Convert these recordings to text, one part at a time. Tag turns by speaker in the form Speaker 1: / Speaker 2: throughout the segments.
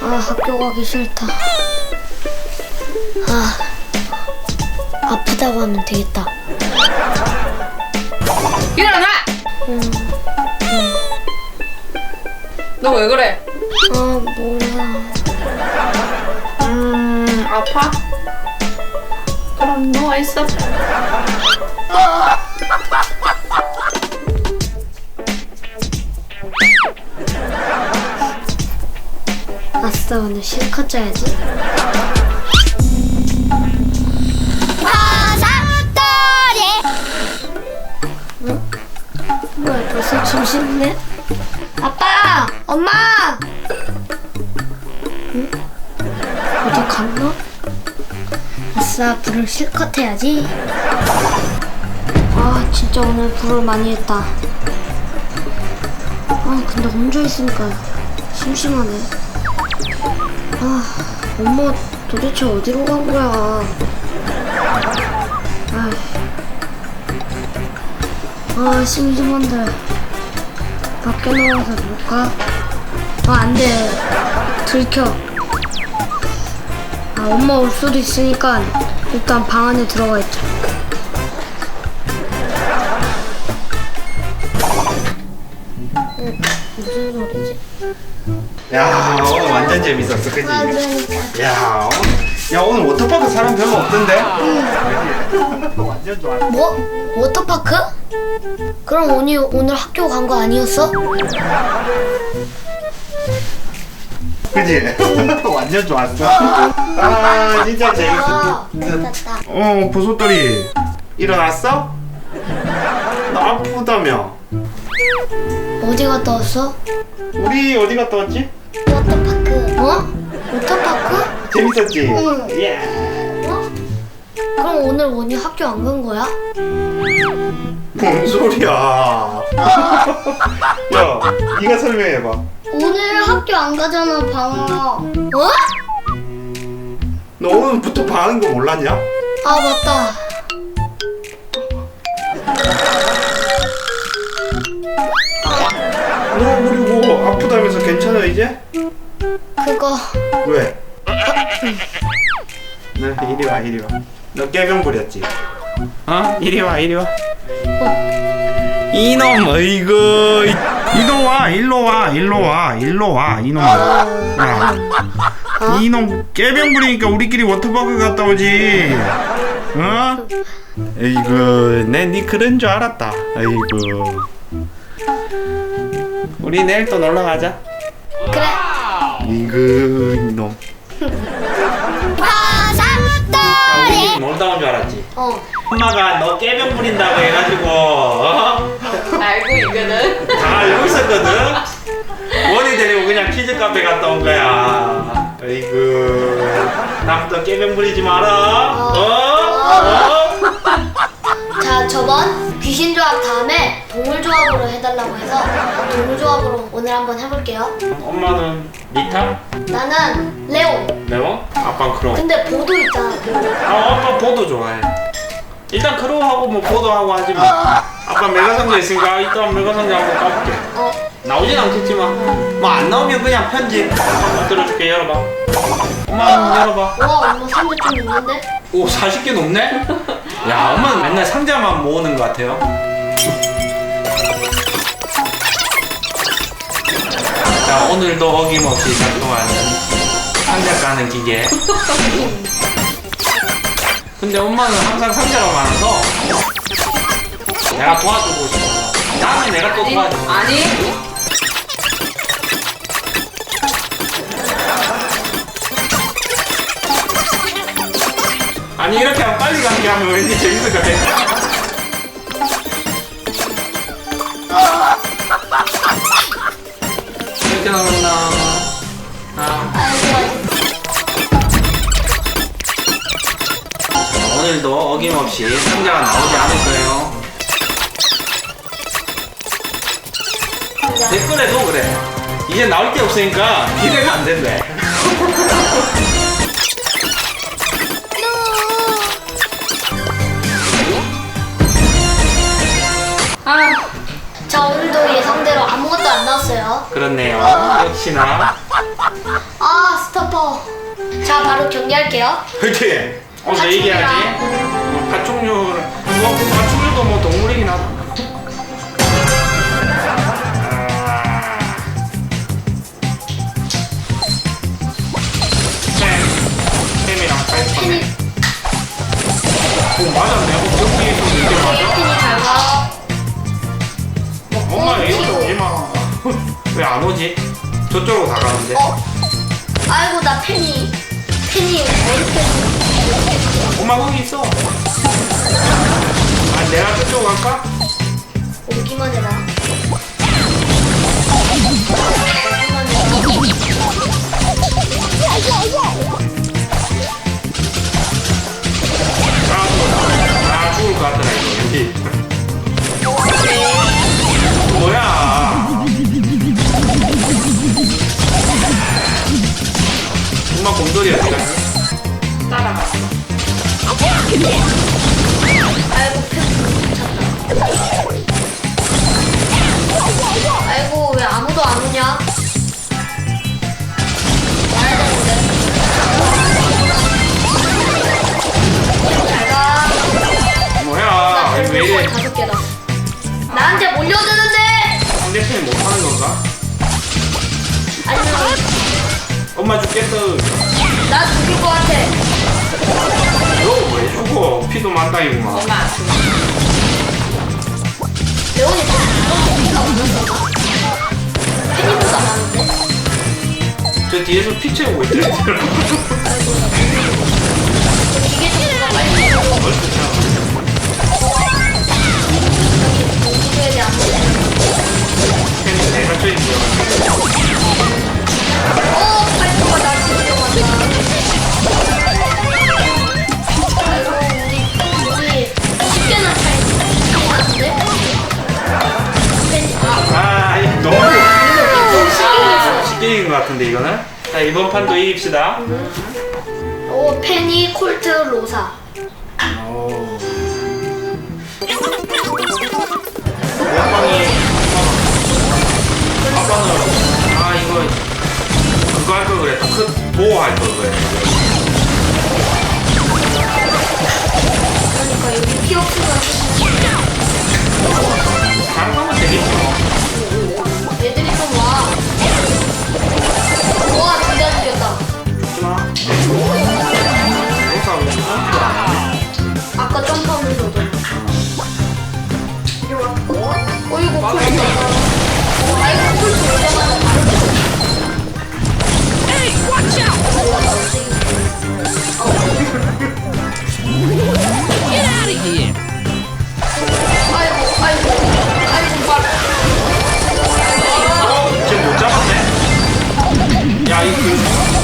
Speaker 1: 아, 학교 가기 싫다. 아, 아프다고 하면 되겠다.
Speaker 2: 일어나! 너왜 그래?
Speaker 1: 아, 몰라.
Speaker 2: 음, 아파? 그럼 누워있어.
Speaker 1: 아싸, 오늘 실컷 자야지. 뭐야, 벌써 점심이네? 아빠! 엄마! 응? 어디 갔나? 아싸, 불을 실컷 해야지. 아, 진짜 오늘 불을 많이 했다. 아, 근데 혼자 있으니까 심심하네. 아, 엄마 도대체 어디로 간 거야? 아, 아 심심한데 밖에 나가서 놀까? 아, 안 돼. 들켜. 아, 엄마 올 수도 있으니까 일단 방 안에 들어가 있자. 응, 무슨 소리지?
Speaker 3: 야 오늘 완전 재밌었어 그지? 야, 오늘, 야 오늘 워터파크 사람 별로 없던데? 완전 좋아
Speaker 1: 뭐? 워터파크? 그럼 오늘, 오늘 학교 간 거 아니었어?
Speaker 3: 그지? 완전 좋았어 아 진짜 재밌어
Speaker 1: 아, 됐다.
Speaker 3: 어 보소돌이 일어났어? 나 아프다며
Speaker 1: 어디 갔다 왔어?
Speaker 3: 우리 어디 갔다 왔지?
Speaker 1: 워터파크. 어? 워터파크?
Speaker 3: 재밌었지?
Speaker 1: 응.
Speaker 3: 예.
Speaker 1: 어? 그럼 오늘 원이 학교 안 간 거야?
Speaker 3: 뭔 소리야 야 네가 설명해봐
Speaker 1: 오늘 학교 안 가잖아, 방아. 어?
Speaker 3: 너 오늘부터 방하는 거 몰랐냐?
Speaker 1: 아, 맞다.
Speaker 3: 너 그리고 아프다면서 괜찮아 이제?
Speaker 1: 그거.
Speaker 3: 왜? 네, 이리 와, 이리 와. 너 깨병 부렸지? 어? 이리 와, 이리 와. 이놈, 어이구. 이- 이놈 와, 일로 와, 일로 와, 일로 와, 이놈아. 야. 이놈 깨병 부리니까 우리끼리 워터파크 갔다 오지. 어? 에이구, 내네 그런 줄 알았다. 아이고. 우리 내일 또 놀러 가자.
Speaker 1: 그래.
Speaker 3: 이그 이놈. 우리 놀다 온 줄 알았지.
Speaker 1: 어.
Speaker 3: 엄마가 너 깨병 부린다고 해가지고 어?
Speaker 2: 알고 있거든.
Speaker 3: 다 알고 있었거든. 원이 데리고 그냥 키즈 카페 갔다 온 거야. 아이고 다음부터 깨병 부리지 마라. 어? 어?
Speaker 1: 자, 저번 귀신 조합 다음에 동물 조합으로 해달라고 해서 동물 조합으로 오늘 한번 해볼게요.
Speaker 3: 엄마는 리타?
Speaker 1: 나는 레오.
Speaker 3: 레오? 아빠 크로우.
Speaker 1: 근데 보도 있잖아.
Speaker 3: 아 아빠 보도 좋아해. 일단 크로우하고 뭐 보도하고 하지 뭐. 아빠 메가성자 있으니까 일단 메가성자 한번 까볼게.
Speaker 1: 어.
Speaker 3: 나오진 않겠지만 뭐 안 나오면 그냥 편집 한번 들어줄게 열어봐 엄마 한번 열어봐
Speaker 1: 와, 엄마 상자 좀 있는데?
Speaker 3: 오 40개 넘네? 야 엄마는 맨날 상자만 모으는 것 같아요 자 오늘도 어김없이 작동하는 상자 까는 기계 근데 엄마는 항상 상자가 많아서 내가 도와주고 싶어 다음에 내가 또 도와줘
Speaker 2: 아니,
Speaker 3: 아니 이렇게 하면 빨리 가는 게 하면 왠지 재밌을 것 같아. 이렇게 나온다. 오늘도 어김없이 상자가 나오지 않을 거예요. 댓글에도 그래. 이제 나올 게 없으니까 기대가 안 된대.
Speaker 1: 아, 저 오늘도 예상대로 아무것도 안 나왔어요.
Speaker 3: 그렇네요. 역시나.
Speaker 1: 아, 스토퍼. 자, 바로 경기할게요.
Speaker 3: 화이팅! 어, 내 얘기하지? 어, 파충류, 뭐, 파충류도 뭐 동물이긴 하다. 아, 내가 저쪽 갈까?
Speaker 1: 오기만 해봐. 오기만.
Speaker 3: 아, 죽었다. 아, 죽을 것 같더라, 이거. 여기. 뭐야? 엄마 곰돌이 어디 갔어?
Speaker 2: 따라갔어.
Speaker 1: 아이고 왜 아무도 안 오냐? 와야 되는데. 잘 가.
Speaker 3: 뭐야?
Speaker 1: 나
Speaker 3: 아니, 왜
Speaker 1: 별풍선
Speaker 3: 이래?
Speaker 1: 다섯 개다. 나한테 몰려드는데.
Speaker 3: 상대편이 못하는 건가?
Speaker 1: 아니면
Speaker 3: 엄마 죽겠어.
Speaker 1: 나 죽일 것 같아.
Speaker 3: 너왜 죽어? 피도 만다이구만.
Speaker 2: 엄마
Speaker 1: 피가 없었어. 팬이보다 많은데.
Speaker 3: 저 뒤에서 피 채우고.
Speaker 1: 아이고. 기계 좀.
Speaker 3: 얼핏 참. 이번 판도 이깁시다.
Speaker 1: 오, 페니, 콜트, 로사.
Speaker 3: 아빠는 아 이거 그거 할 걸 그랬다. 큰 보호할 걸 그랬다.
Speaker 1: 그러니까 여기 피 없으면
Speaker 3: 잘하면 되겠지
Speaker 1: 와, 둘다 죽였다.
Speaker 3: 죽지 마.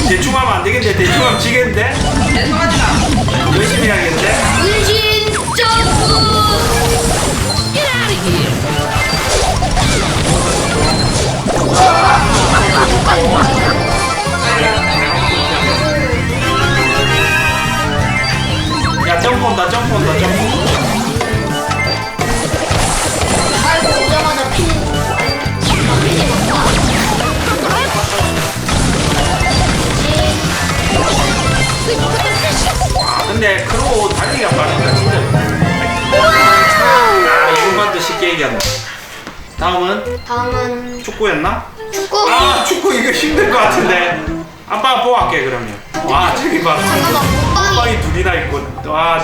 Speaker 3: 대충 하면 안 되겠는데 대충 하면 지겠는데?
Speaker 2: 죄송하지 마.
Speaker 3: 열심히 해야겠는데?
Speaker 1: 은신 점프!
Speaker 3: 야, 점프 온다, 점프 온다, 점프. 축구였나?
Speaker 1: 축구.
Speaker 3: 아, 축구 이거 힘들 것 같은데. 아빠가 보호할게, 그러면. 와, 저기 봐.
Speaker 1: 잠깐만, 빵이.
Speaker 3: 빵이 둘이나 있고. 와.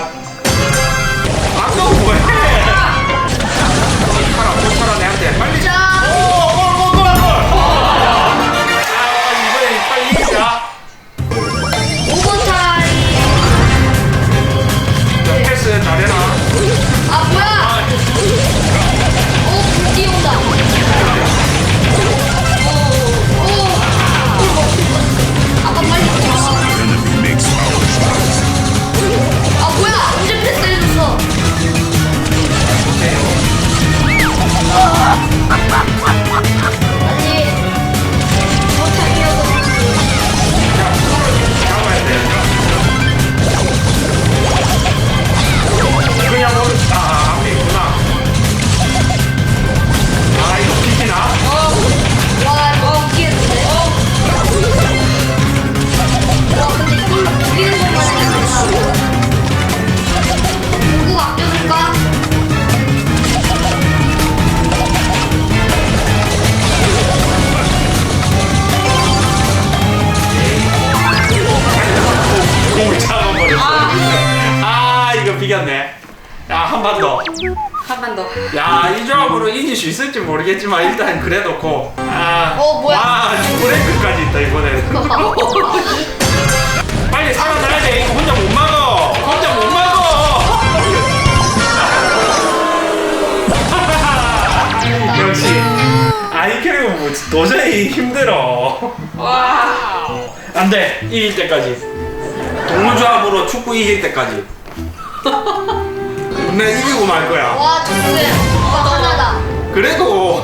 Speaker 3: 아까 뭐해? 차 한번 더. 야, 이 조합으로 이길 수 있을지 모르겠지만 일단 그래도 고. 아,
Speaker 1: 어, 뭐야?
Speaker 3: 와, 브레이크까지 있다 이번에. 빨리 살아나야 돼. 이거 혼자 못 막어. 혼자 못 막어. 역시 아이 캐릭은 뭐 도저히 힘들어.
Speaker 2: 와.
Speaker 3: 안 돼. 이길 때까지. 동물조합으로 축구 이길 때까지. 내 이기고 말 거야.
Speaker 1: 와 정수야 와 하나다
Speaker 3: 그래도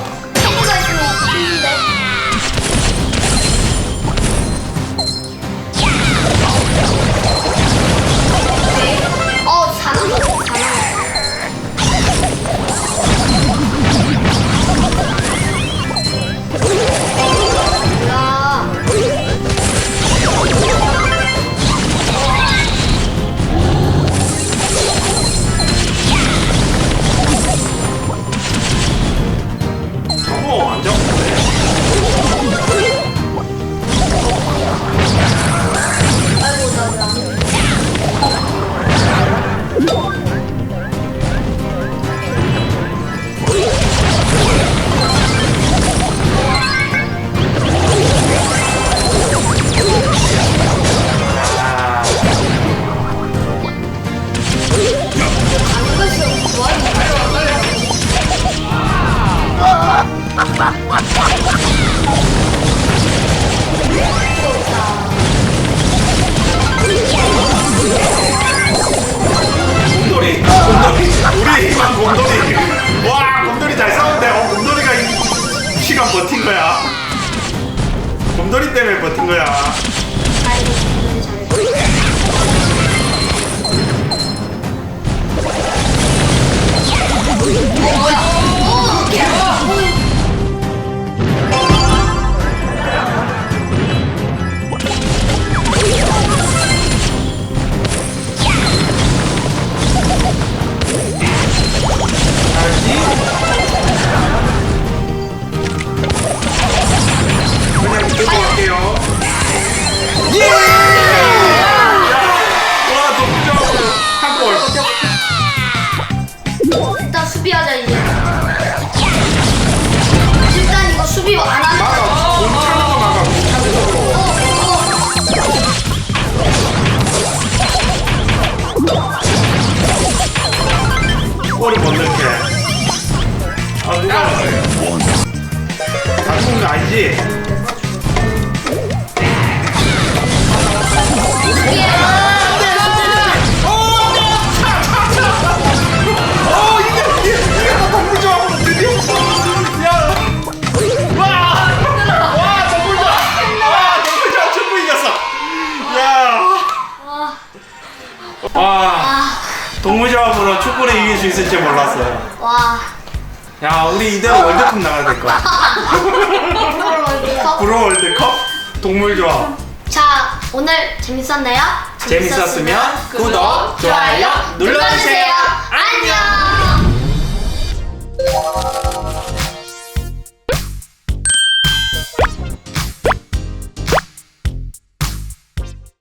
Speaker 3: 곰돌이, 우리 이만 곰돌이. 와, 곰돌이 잘 싸운데. 어, 곰돌이가 이 시간 버틴 거야. 곰돌이 때문에 버틴 거야.
Speaker 1: 어. 야.
Speaker 3: 와! 와, 동물 조합! 와, 동물 조합 전부 이겼어! 야. 와, 동물 조합으로 축구를 이길 수 있을지 몰랐어요.
Speaker 1: 와
Speaker 3: 야 우리 이대로 월드컵 나가야 될
Speaker 1: 것 같아.
Speaker 3: 브로 월드컵 동물 조합
Speaker 1: 자, 오늘 재밌었나요?
Speaker 3: 재밌었으면 구독 좋아요 눌러주세요. 안녕.